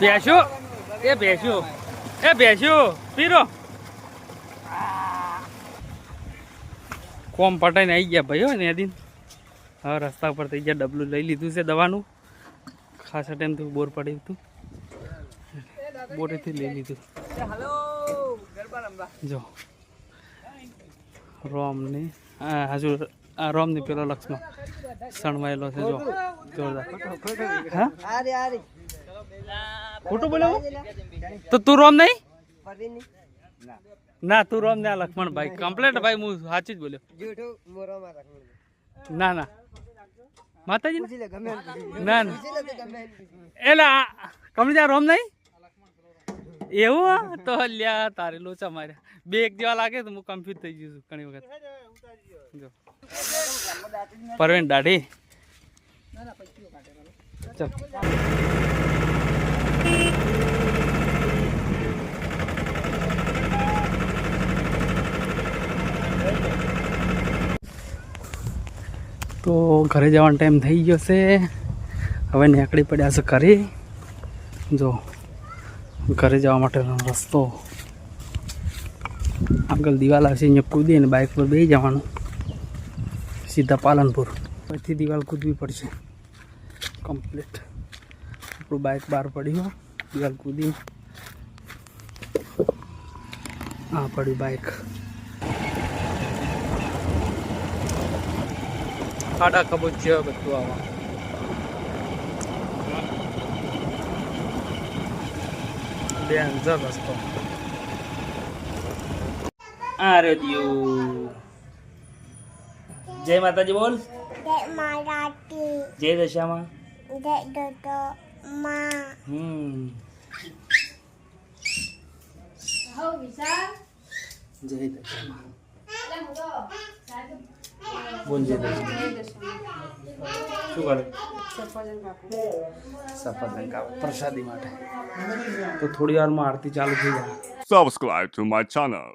ભેંસ્યો એ ભેંસ્યો એ ભેંસ્યો પીરો. કોમ પટાઈને આવી ગયા ભાઈઓ ને દિન હવે રસ્તા ઉપર થઈ ગયા ડબલું લઈ લીધું છે દવાનું. ખાસ ટાઈમથી બોર પડ્યું હતું. બોરેથી લઈ લીધું. જો. રોમની હા હજુ આ રોમ ને પેલો લક્ષ્મણ સણવાયેલો છે, જો. જોરદાર. હા? ખોટું બોલ્યો તો તું રોમ નહીં? ના તું રોમ ના લક્ષ્મણભાઈ લક્ષ્મણ ભાઈ. કમ્પ્લેટ ભાઈ હું સાચું જ બોલ્યો. જૂઠું મોરોમાં રાખવું ના ના. માતાજી. ના? ના. એટલે આ રોમ નહીં? એવું તો લ્યા તારે લોચા માર્યા. બે એક જેવા લાગે તો હું કન્ફ્યુઝ થઈ ગયું છું ઘણી વખત. જો. પરવીન દાઢી. ચાલ. તો ઘરે જવાનો ટાઈમ થઈ ગયો છે. હવે નીકળી પડ્યા છે ઘરે. જો, ઘરે જવા માટેનો રસ્તો. આગળ દિવાલ હશે, અહીંયા કૂદીને બાઇક પર બેસી જવાનું. સીધા પાલનપુર. પછી દિવાલ કૂદવી પડશે. કમ્પ્લીટ આપણું બાઇક બહાર પડ્યું. દિવાલ કૂદી હા પડ્યું bike ખાડા કબૂત છે બધું આવા ડેન્જર રસ્તો આ રહ્યો જય માતાજી બોલ Dek Marati, જય દશામાં Dek Dodo Ma. હમ જય દશામાં બોલ જય દશામાં શું કરે? સફરજન કાપ પ્રસાદી માટે. તો થોડી વારમાં આરતી ચાલુ થઈ જાય. Subscribe to my channel.